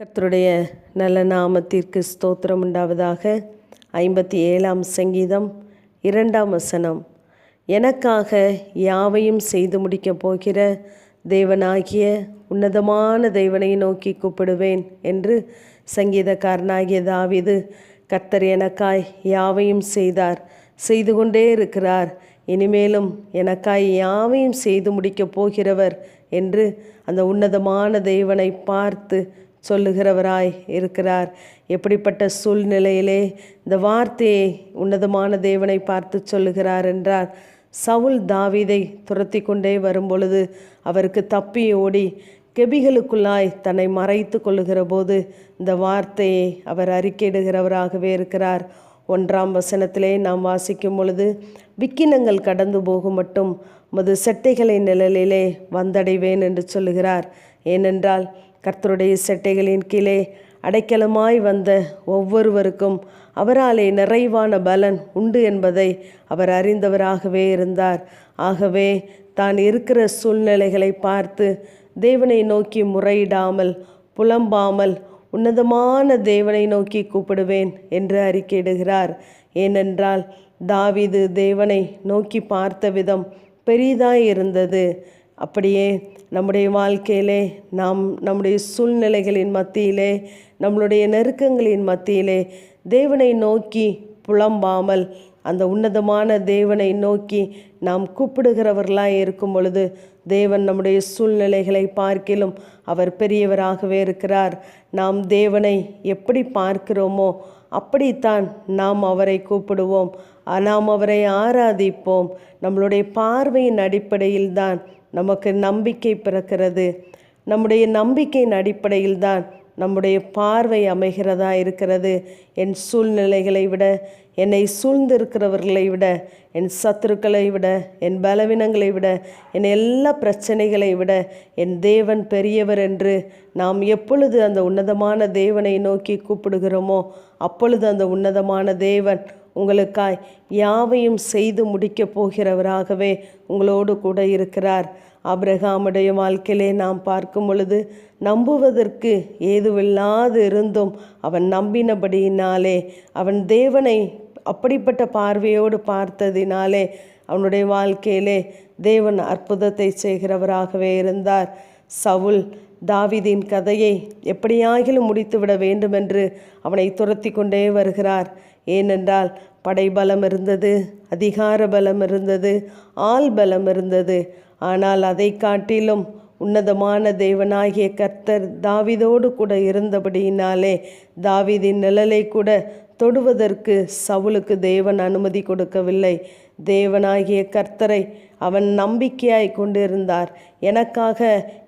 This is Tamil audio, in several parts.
கத்தருடைய நல்ல நாமத்திற்கு ஸ்தோத்திரம் உண்டாவதாக. ஐம்பத்தி ஏழாம் சங்கீதம் இரண்டாம் வசனம். எனக்காக யாவையும் செய்து முடிக்கப் போகிற தேவனாகிய உன்னதமான தேவனை நோக்கி கூப்பிடுவேன் என்று சங்கீதக்காரனாகிய தாவிது கத்தர் எனக்காய் யாவையும் செய்தார் செய்து கொண்டே இருக்கிறார். இனிமேலும் எனக்காய் யாவையும் செய்து முடிக்கப் போகிறவர் என்று அந்த உன்னதமான தேவனை பார்த்து சொல்லுகிறவராய் இருக்கிறார். எப்படிப்பட்ட சூழ்நிலையிலே இந்த வார்த்தையை உன்னதமான தேவனை பார்த்து சொல்லுகிறார் என்றார். சவுல் தாவீதை துரத்தி கொண்டே வரும்பொழுது அவருக்கு தப்பி ஓடி கெபிகளுக்குள்ளாய் தன்னை மறைத்து கொள்ளுகிற போது இந்த வார்த்தையை அவர் அறிக்கையிடுகிறவராகவே இருக்கிறார். ஒன்றாம் வசனத்திலே நாம் வாசிக்கும் பொழுது விக்கினங்கள் கடந்து போகும் மட்டும் மது செட்டைகளை நிழலிலே வந்தடைவேன் என்று சொல்லுகிறார். ஏனென்றால் கர்த்தருடைய செட்டைகளின் கீழே அடைக்கலமாய் வந்த ஒவ்வொருவருக்கும் அவராலே நிறைவான பலன் உண்டு என்பதை அவர் அறிந்தவராகவே இருந்தார். ஆகவே தான் இருக்கிற சூழ்நிலைகளை பார்த்து தேவனை நோக்கி முறையிடாமல் புலம்பாமல் உன்னதமான தேவனை நோக்கி கூப்பிடுவேன் என்று அறிக்கையிடுகிறார். ஏனென்றால் தாவிது தேவனை நோக்கி பார்த்த விதம் பெரிதாய் இருந்தது அப்படியே நம்முடைய வாழ்க்கையிலே நாம் நம்முடைய சூழ்நிலைகளின் மத்தியிலே நம்மளுடைய நெருக்கங்களின் மத்தியிலே தேவனை நோக்கி புலம்பாமல் அந்த உன்னதமான தேவனை நோக்கி நாம் கூப்பிடுகிறவர்களாக இருக்கும் பொழுது தேவன் நம்முடைய சூழ்நிலைகளை பார்க்கிலும் அவர் பெரியவராகவே இருக்கிறார். நாம் தேவனை எப்படி பார்க்கிறோமோ அப்படித்தான் நாம் அவரை கூப்பிடுவோம். நாம் அவரை ஆராதிப்போம். நம்மளுடைய பார்வையின் அடிப்படையில் தான் நமக்கு நம்பிக்கை பிறக்கிறது. நம்முடைய நம்பிக்கையின் அடிப்படையில் தான் நம்முடைய பார்வை அமைகிறதா இருக்கிறது. என் சூழ்நிலைகளை விட என்னை சூழ்ந்திருக்கிறவர்களை விட என் சத்துருக்களை விட என் பலவீனங்களை விட என் எல்லா பிரச்சனைகளை விட என் தேவன் பெரியவர் என்று நாம் எப்பொழுது அந்த உன்னதமான தேவனை நோக்கி கூப்பிடுகிறோமோ அப்பொழுது அந்த உன்னதமான தேவன் உங்களுக்காய் யாவையும் செய்து முடிக்கப் போகிறவராகவே உங்களோடு கூட இருக்கிறார். அப்ரஹாமுடைய வாழ்க்கையிலே நாம் பார்க்கும் பொழுது நம்புவதற்கு ஏதுவில்லாது இருந்தும் அவன் நம்பினபடியினாலே அவன் தேவனை அப்படிப்பட்ட பார்வையோடு பார்த்ததினாலே அவனுடைய வாழ்க்கையிலே தேவன் அற்புதத்தை செய்கிறவராகவே இருந்தார். சவுல் தாவிதின் கதையை எப்படியாகிலும் முடித்துவிட வேண்டுமென்று அவனை துரத்தி கொண்டே வருகிறார். ஏனென்றால் படைபலம் இருந்தது அதிகார பலம் இருந்தது ஆள் பலம் இருந்தது. ஆனால் அதை காட்டிலும் உன்னதமான தேவனாகிய கர்த்தர் தாவிதோடு கூட இருந்தபடியினாலே தாவிதின் நிழலை கூட தொடுவதற்கு சவுலுக்கு தேவன் அனுமதி கொடுக்கவில்லை. தேவனாகிய கர்த்தரை அவன் நம்பிக்கையாய் கொண்டிருந்தார். எனக்காக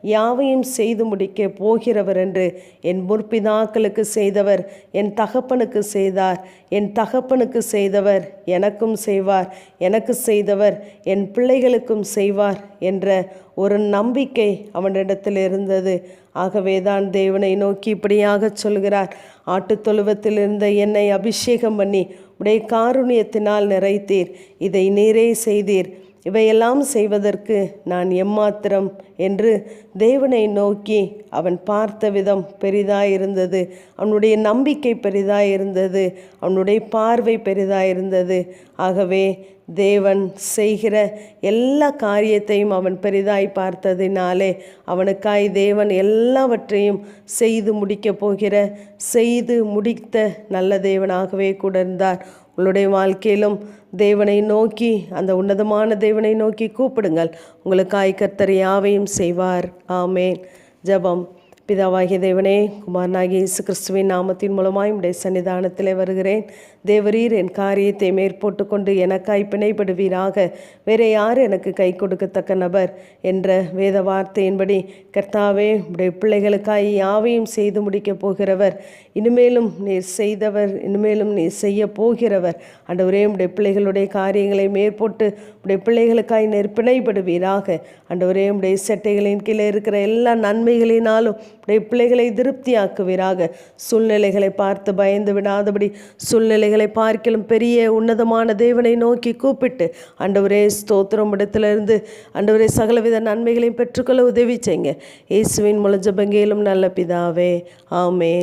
யாவையும் செய்து முடிக்க போகிறவர் என்று என் முற்பிதாக்களுக்கு செய்தவர் என் தகப்பனுக்கு செய்தார். என் தகப்பனுக்கு செய்தவர் எனக்கும் செய்வார். எனக்கு செய்தவர் என் பிள்ளைகளுக்கும் செய்வார் என்ற ஒரு நம்பிக்கை அவனிடத்தில் இருந்தது. ஆகவே தான் தேவனை நோக்கி இப்படியாக சொல்கிறார். ஆட்டுத் தொழுவத்தில் இருந்த என்னை அபிஷேகம் பண்ணி உடைய காருண்யத்தினால் நிறைத்தீர். இதை நீரே செய்தீர். இவையெல்லாம் செய்வதற்கு நான் எம்மாத்திரம் என்று தேவனை நோக்கி அவன் பார்த்த விதம் பெரிதாயிருந்தது. அவனுடைய நம்பிக்கை பெரிதாயிருந்தது. அவனுடைய பார்வை பெரிதாயிருந்தது. ஆகவே தேவன் செய்கிற எல்லா காரியத்தையும் அவன் பெரிதாய் பார்த்ததினாலே அவனுக்காய் தேவன் எல்லாவற்றையும் செய்து முடிக்கப் போகிற செய்து முடித்த நல்ல தேவனாகவே கூட இருந்தார். உங்களுடைய வாழ்க்கையிலும் தேவனை நோக்கி அந்த உன்னதமான தேவனை நோக்கி கூப்பிடுங்கள். உங்களுக்காய் கர்த்தர் யாவையும் செய்வார். ஆமேன். ஜபம். பிதாவாகிய தேவனே குமாரனாகிய இயேசு கிறிஸ்துவின் நாமத்தின் மூலமாய் உடைய சன்னிதானத்திலே வருகிறேன். தேவரீர் என் காரியத்தை மேற்போட்டு கொண்டு எனக்காய் பிணைப்படுவீராக வேற யார் எனக்கு கை கொடுக்கத்தக்க நபர்? என்ற வேத வார்த்தையின்படி கர்த்தாவே உடைய பிள்ளைகளுக்காய் யாவையும் செய்து முடிக்கப் போகிறவர். இனிமேலும் நீர் செய்தவர் இனிமேலும் நீ செய்ய போகிறவர். அண்டவரே உடைய பிள்ளைகளுடைய காரியங்களை மேற்போட்டு உடைய பிள்ளைகளுக்காய் நீர் பிணைப்படுவீராக அண்டவரே உடைய செட்டைகளின் கீழே இருக்கிற எல்லா நன்மைகளினாலும் உடைய பிள்ளைகளை திருப்தியாக்குவீராக. சூழ்நிலைகளை பார்த்து பயந்து விடாதபடி சூழ்நிலைகளை பார்க்கலும் பெரிய உன்னதமான தேவனை நோக்கி கூப்பிட்டு அண்டவரே ஸ்தோத்திரம் இடத்திலிருந்து அண்டவரே சகலவித நன்மைகளையும் பெற்றுக்கொள்ள உதவி செய்யுங்க. இயேசுவின் மூல ஜெபங்கேலும் நல்ல பிதாவே. ஆமே